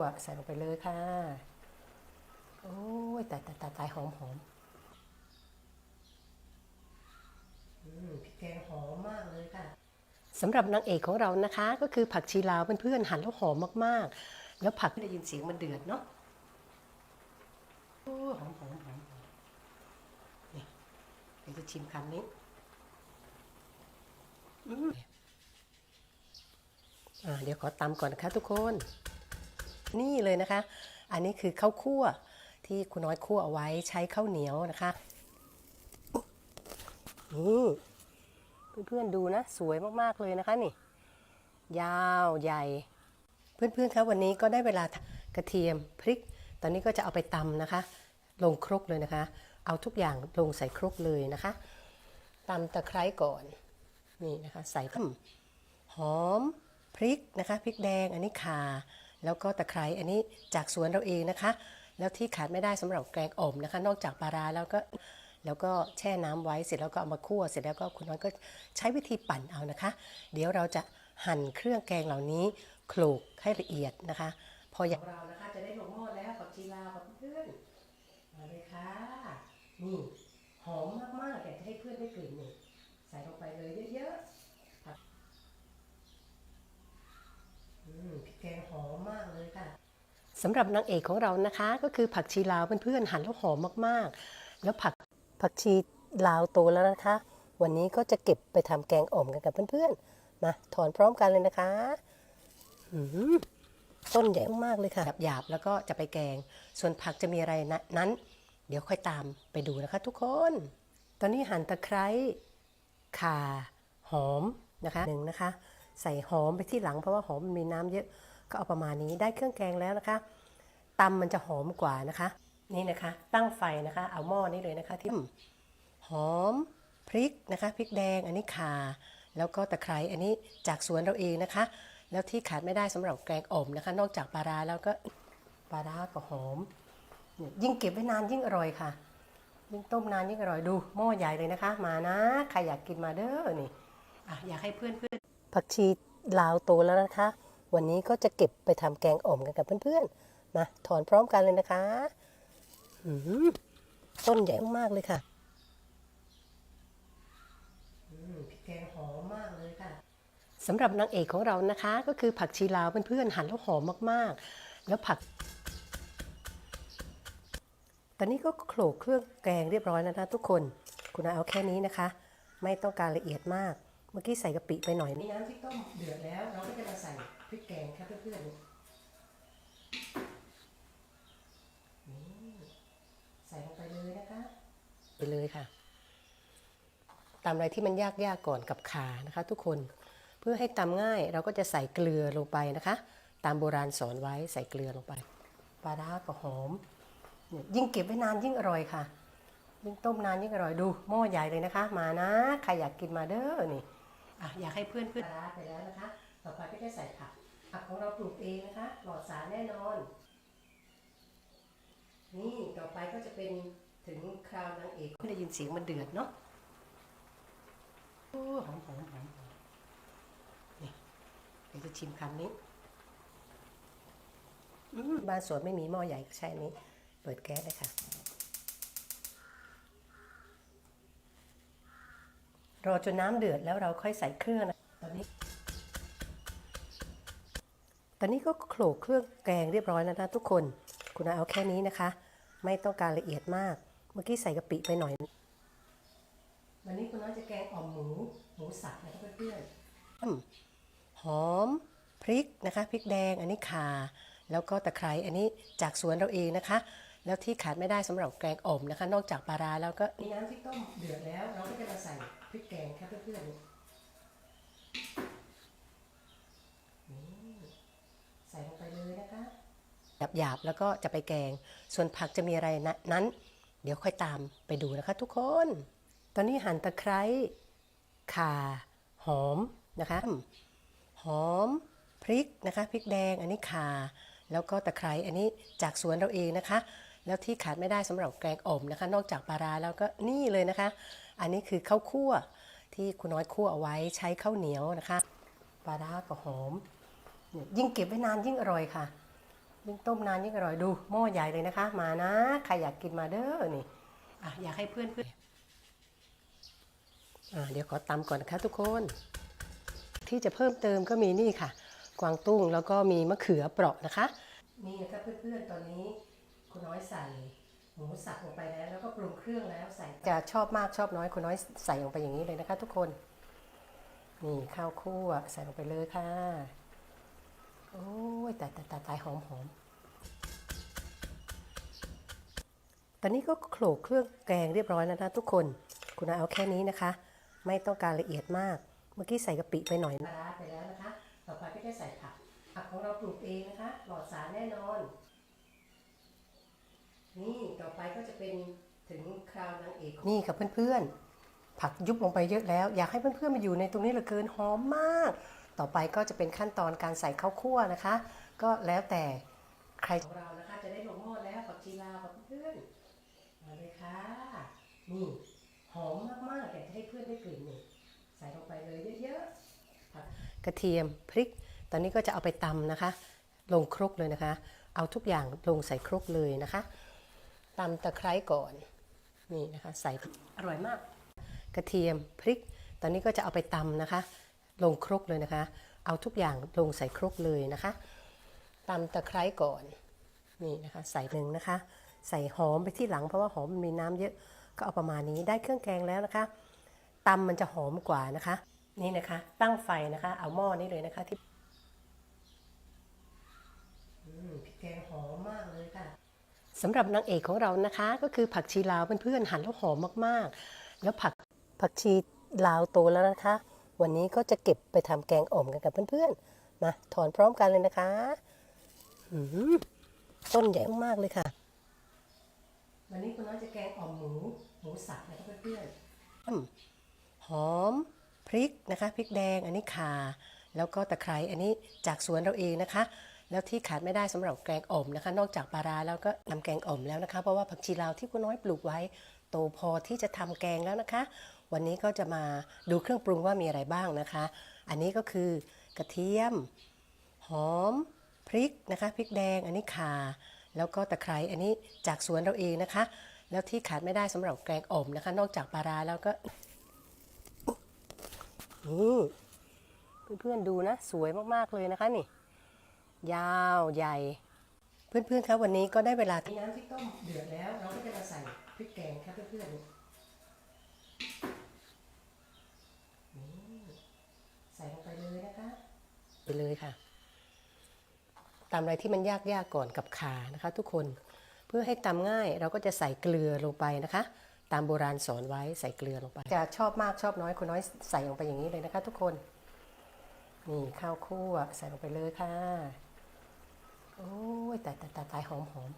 วใส่ลงไปเลยค่ะ โอ้ยตายตายตายตายหอมหอมอืมพริกแกงหอมมากเลยค่ะสำหรับนางเอกของเรานะคะ ก็คือผักชีลาวเพื่อนๆหั่นแล้วหอมมากๆ แล้วผักได้ยินเสียงมันเดือดเนาะโอ้หอมหอมหอมหอมนี่เดี๋ยวจะชิมคำนี้อืมอ่าเดี๋ยวขอตำก่อนนะคะทุกคน นี่เลยนะคะ อันนี้คือข้าวคั่วที่คุณน้อยคั่วเอาไว้ใช้ข้าวเหนียวนะคะนี่เพื่อนๆดูนะ สวยมากๆเลยนะคะนี่ ยาวใหญ่ เพื่อนๆครับวันนี้ก็ได้เวลากระเทียมพริก ตอนนี้ก็จะเอาไปตำนะคะ ลงครกเลยนะคะ เอาทุกอย่างลงใส่ครกเลยนะคะตำตะไคร้ก่อนนี่นะคะ ใส่ต้มหอมพริกนะคะพริกแดงอันนี้ข่า แล้วก็ตะไคร้อันนี้จากสวนเราเองนะคะ แล้วที่ขาดไม่ได้สำหรับแกงอ่อมนะคะ นอกจากปลาร้าแล้วก็แล้วก็แช่น้ำไว้เสร็จแล้วก็เอามาคั่วเสร็จแล้วก็คุณน้อยก็ใช้วิธีปั่นเอานะคะ เดี๋ยวเราจะหั่นเครื่องแกงเหล่านี้โขลกให้ละเอียดนะคะ พออย่างเรานะคะจะได้ลงหม้อแล้วกับจีลาวกับเพื่อนมาเลยค่ะนี่หอมมากๆอยากจะให้เพื่อนได้กลิ่นนี่ใส่ลงไปเลยเยอะๆ อืม พริกแกงหอมมากเลยค่ะสำหรับนางเอกของเรานะคะ ก็คือผักชีลาวเพื่อนๆหั่นแล้วหอมมากๆ แล้วผักผักชีลาวโตแล้วนะคะ วันนี้ก็จะเก็บไปทำแกงอ่อมกันกับเพื่อนๆมาถอนพร้อมกันเลยนะคะต้นใหญ่มากเลยค่ะหยาบๆแล้วก็จะไปแกง ส่วนผักจะมีอะไรนะนั้น เดี๋ยวค่อยตามไปดูนะคะทุกคน ตอนนี้หั่นตะไคร้ข่าหอมนะคะหนึ่งนะคะ ใส่หอมไปที่หลังเพราะว่าหอมมันมีน้ำเยอะก็เอาประมาณนี้ได้เครื่องแกงแล้วนะคะตำมันจะหอมกว่านะคะ นี่นะคะ ตั้งไฟนะคะ เอาหม้อนี้เลยนะคะที่หอมพริกนะคะพริกแดงอันนี้ข่าแล้วก็ตะไคร้อันนี้จากสวนเราเองนะคะ แล้วที่ขาดไม่ได้สำหรับแกงอ่อมนะคะ นอกจากปลาร้าแล้วก็ปลาร้าก็หอม ยิ่งเก็บไว้นานยิ่งอร่อยค่ะ ยิ่งต้มนานยิ่งอร่อยดูหม้อใหญ่เลยนะคะ มานะใครอยากกินมาเด้อนี่อะอยากให้เพื่อน ผักชีลาวโตแล้วนะคะ วันนี้ก็จะเก็บไปทำแกงอ่อมกันกับเพื่อนๆ มาถอนพร้อมกันเลยนะคะอืมต้นใหญ่มากๆเลยค่ะอืมพริกแกงหอมมากเลยค่ะสำหรับนางเอกของเรานะคะ ก็คือผักชีลาวเพื่อนๆหั่นแล้วหอมมากๆ แล้วผัก ตอนนี้ก็โขลกเครื่องแกงเรียบร้อยแล้วนะทุกคน คุณเอาแค่นี้นะคะ ไม่ต้องการละเอียดมาก เมื่อกี้ใส่กะปิไปหน่อยนี่น้ำที่ต้มเดือดแล้ว เราก็จะมาใส่พริกแกงครับเพื่อนๆนี่ใส่ลงไปเลยนะคะไปเลยค่ะ ตามอะไรที่มันยากๆก่อนกับขานะคะ ทุกคนเพื่อให้ตำง่ายเราก็จะใส่เกลือลงไปนะคะ ตามโบราณสอนไว้ใส่เกลือลงไปปลาร้าก็หอมเนี่ยยิ่งเก็บไว้นานยิ่งอร่อยค่ะยิ่งต้มนานยิ่งอร่อยดูหม้อใหญ่เลยนะคะ มานะ ใครอยากกินมาเด้อนี่ อะอยากให้เพื่อนเพื่อนร้าไปแล้วนะคะ ต่อไปก็จะใส่ผัก ผักของเราปลูกเองนะคะปลอดสารแน่นอน นี่ต่อไปก็จะเป็นถึงคราวนางเอกไม่ได้ยินเสียงมันเดือดเนาะโอ้หอมหอมหอมนี่เดี๋ยวจะชิมคำนี้บ้านสวนไม่มีหม้อใหญ่ก็ใช่นี้ เปิดแก๊สเลยค่ะ รอจนน้ำเดือดแล้วเราค่อยใส่เครื่องนะตอนนี้ ตอนนี้ก็โขลกเครื่องแกงเรียบร้อยแล้วนะทุกคน คุณเอาแค่นี้นะคะ ไม่ต้องการละเอียดมาก เมื่อกี้ใส่กะปิไปหน่อย วันนี้คุณน้อยจะแกงอ่อมหมูหมูสับนะคะเพื่อนๆอืมหอมพริกนะคะพริกแดงอันนี้ข่าแล้วก็ตะไคร้อันนี้จากสวนเราเองนะคะ แล้วที่ขาดไม่ได้สำหรับแกงอ่อมนะคะ นอกจากปลาร้าแล้วก็มีน้ำที่ต้มเดือดแล้ว เราก็จะมาใส่พริกแกงครับเพื่อนๆนี่ใส่ลงไปเลยนะคะหยาบๆแล้วก็จะไปแกง ส่วนผักจะมีอะไรนะนั้น เดี๋ยวค่อยตามไปดูนะคะ ทุกคน ตอนนี้หั่นตะไคร้ข่า หอมนะคะ หอมพริกนะคะพริกแดงอันนี้ข่าแล้วก็ตะไคร้อันนี้จากสวนเราเองนะคะ แล้วที่ขาดไม่ได้สำหรับแกงอ่อมนะคะ นอกจากปลาร้าแล้วก็นี่เลยนะคะ อันนี้คือข้าวคั่วที่คุณน้อยคั่วเอาไว้ใช้ข้าวเหนียวนะคะปลาร้าก็หอม ยิ่งเก็บไว้นานยิ่งอร่อยค่ะ ยิ่งต้มนานยิ่งอร่อยดูหม้อใหญ่เลยนะคะ มานะใครอยากกินมาเด้อนี่อะอยากให้เพื่อนเพื่อนเดี๋ยวขอตำก่อนนะคะทุกคน ที่จะเพิ่มเติมก็มีนี่ค่ะ กวางตุ้งแล้วก็มีมะเขือเปราะนะคะ นี่นะคะเพื่อนๆตอนนี้ คุณน้อยใส่หมูสับลงไปแล้ว แล้วก็ปรุงเครื่องแล้วใส่จะชอบมากชอบน้อยคุณน้อยใส่ลงไปอย่างนี้เลยนะคะ ทุกคน นี่ข้าวคั่วใส่ลงไปเลยค่ะ โอ้ยแต่แต่แต่ตายหอมหอมตอนนี้ก็โขลกเครื่องแกงเรียบร้อยแล้วนะทุกคน คุณน้อยเอาแค่นี้นะคะ ไม่ต้องการละเอียดมาก เมื่อกี้ใส่กะปิไปหน่อยปลาร้าไปแล้วนะคะ ต่อไปก็จะใส่ผักผักของเราปลูกเองนะคะปลอดสารแน่นอนนี่ ต่อไปก็จะเป็นถึงคราวนางเอกนี่กับเพื่อนๆ ผักยุบลงไปเยอะแล้ว อยากให้เพื่อนๆมาอยู่ในตรงนี้เหลือเกินหอมมาก ต่อไปก็จะเป็นขั้นตอนการใส่ข้าวคั่วนะคะ ก็แล้วแต่ใครของเรานะคะ จะได้ลงหม้อแล้วผักชีลาวกับเพื่อนๆมาเลยค่ะนี่หอมมากๆอยากจะให้เพื่อนได้กลิ่นนี่ใส่ลงไปเลยเยอะๆผักกระเทียมพริก ตอนนี้ก็จะเอาไปตำนะคะ ลงครกเลยนะคะ เอาทุกอย่างลงใส่ครกเลยนะคะ ตำตะไคร้ก่อนนี่นะคะใส่อร่อยมาก กระเทียมพริก ตอนนี้ก็จะเอาไปตำนะคะ ลงครกเลยนะคะ เอาทุกอย่างลงใส่ครกเลยนะคะตำตะไคร้ก่อนนี่นะคะใส่หนึ่งนะคะ ใส่หอมไปที่หลังเพราะว่าหอมมันมีน้ำเยอะก็เอาประมาณนี้ได้เครื่องแกงแล้วนะคะตำมันจะหอมกว่านะคะ นี่นะคะ ตั้งไฟนะคะ เอาหม้อนี้เลยนะคะที่พริกแกงหอมมากเลยค่ะ สำหรับนางเอกของเรานะคะ ก็คือผักชีลาวเพื่อนๆหั่นแล้วหอมมากๆ แล้วผักผักชีลาวโตแล้วนะคะ วันนี้ก็จะเก็บไปทำแกงอ่อมกันกับเพื่อนๆมาถอนพร้อมกันเลยนะคะอืมต้นใหญ่มากๆเลยค่ะ วันนี้คุณน้อยจะแกงอ่อมหมูหมูสับนะคะเพื่อนๆอืมหอมพริกนะคะพริกแดงอันนี้ข่าแล้วก็ตะไคร้อันนี้จากสวนเราเองนะคะ แล้วที่ขาดไม่ได้สำหรับแกงอ่อมนะคะ นอกจากปลาร้าแล้วก็นำแกงอ่อมแล้วนะคะ เพราะว่าผักชีลาวที่คุณน้อยปลูกไว้ โตพอที่จะทำแกงแล้วนะคะ วันนี้ก็จะมาดูเครื่องปรุงว่ามีอะไรบ้างนะคะ อันนี้ก็คือกระเทียม หอม พริกนะคะพริกแดงอันนี้ข่าแล้วก็ตะไคร้อันนี้จากสวนเราเองนะคะ แล้วที่ขาดไม่ได้สำหรับแกงอ่อมนะคะ นอกจากปลาร้าแล้วก็นี่เพื่อนๆดูนะ สวยมากๆเลยนะคะนี่ ยาวใหญ่ เพื่อนๆครับวันนี้ก็ได้เวลาที่น้ำที่ต้มเดือดแล้ว เราก็จะมาใส่พริกแกงครับเพื่อนๆนี่ใส่ลงไปเลยนะคะไปเลยค่ะตามอะไรที่มันยากๆก่อนกับขานะคะ ทุกคนเพื่อให้ตำง่ายเราก็จะใส่เกลือลงไปนะคะ ตามโบราณสอนไว้ใส่เกลือลงไป จะชอบมากชอบน้อยคุณน้อยใส่ลงไปอย่างนี้เลยนะคะ ทุกคนนี่ข้าวคั่วใส่ลงไปเลยค่ะ โอ้ยแต่แต่แต่ตายหอมหอม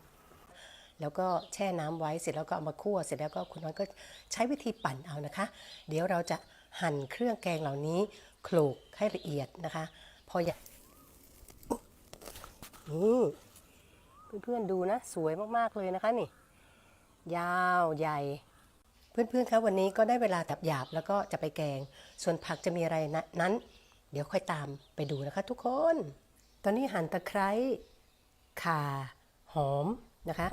แล้วก็แช่น้ำไว้เสร็จแล้วก็เอามาคั่วเสร็จแล้วก็คุณน้อยก็ใช้วิธีปั่นเอานะคะ เดี๋ยวเราจะหั่นเครื่องแกงเหล่านี้โขลกให้ละเอียดนะคะ พออยากนี่เพื่อนๆดูนะ สวยมากๆเลยนะคะนี่ ยาวใหญ่ เพื่อนๆครับวันนี้ก็ได้เวลาตับหยาบแล้วก็จะไปแกง ส่วนผักจะมีอะไรนะนั้น เดี๋ยวค่อยตามไปดูนะคะทุกคน ตอนนี้หั่นตะไคร้ ข่า หอมนะคะ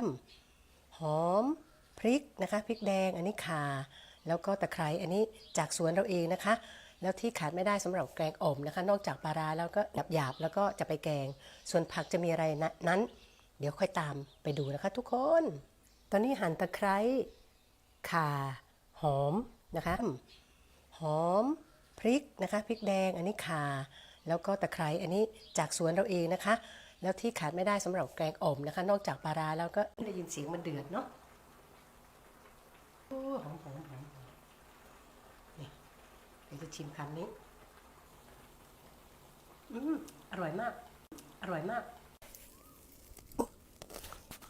หอมพริกนะคะพริกแดงอันนี้ข่า แล้วก็ตะไคร้อันนี้จากสวนเราเองนะคะ แล้วที่ขาดไม่ได้สำหรับแกงอ่อมนะคะ นอกจากปลาร้าแล้วก็หยาบๆแล้วก็จะไปแกง ส่วนผักจะมีอะไรนะนั้น เดี๋ยวค่อยตามไปดูนะคะทุกคน ตอนนี้หั่นตะไคร้ข่า หอมนะคะ หอมพริกนะคะพริกแดงอันนี้ข่า แล้วก็ตะไคร้อันนี้จากสวนเราเองนะคะ แล้วที่ขาดไม่ได้สำหรับแกงอ่อมนะคะ นอกจากปลาร้าแล้วก็ได้ยินเสียงมันเดือดเนาะโอ้หอมหอมหอมนี่เดี๋ยวจะชิมคำนี้ อืมอร่อยมาก อร่อยมาก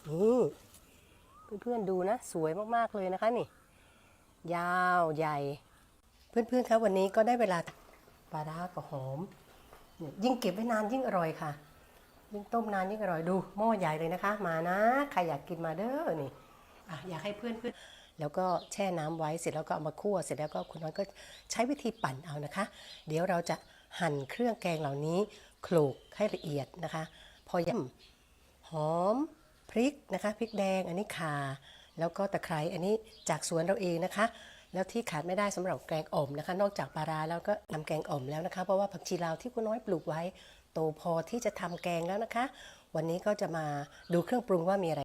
นี่เพื่อนๆดูนะ สวยมากๆเลยนะคะนี่ ยาวใหญ่ เพื่อนๆครับวันนี้ก็ได้เวลาปลาร้ากับหอม ยิ่งเก็บไว้นานยิ่งอร่อยค่ะ ยิ่งต้มนานยิ่งอร่อยดูหม้อใหญ่เลยนะคะ มานะใครอยากกินมาเด้อนี่ออยากให้เพื่อนเพื่อนแล้วก็แช่น้ำไว้เสร็จแล้วก็เอามาคั่วเสร็จแล้วก็คุณน้อยก็ใช้วิธีปั่นเอานะคะ เดี๋ยวเราจะหั่นเครื่องแกงเหล่านี้โขลกให้ละเอียดนะคะ พอย่ำหอมพริกนะคะพริกแดงอันนี้ขา่าแล้วก็ตะไคร้อันนี้จากสวนเราเองนะคะ แล้วที่ขาดไม่ได้สำหรับแกงอ่อมนะคะ นอกจากปลาร้าแล้วก็นำแกงอ่อมแล้วนะคะ เพราะว่าผักชีลาวที่คุณน้อยปลูกไว้ โตพอที่จะทำแกงแล้วนะคะ วันนี้ก็จะมาดูเครื่องปรุงว่ามีอะไร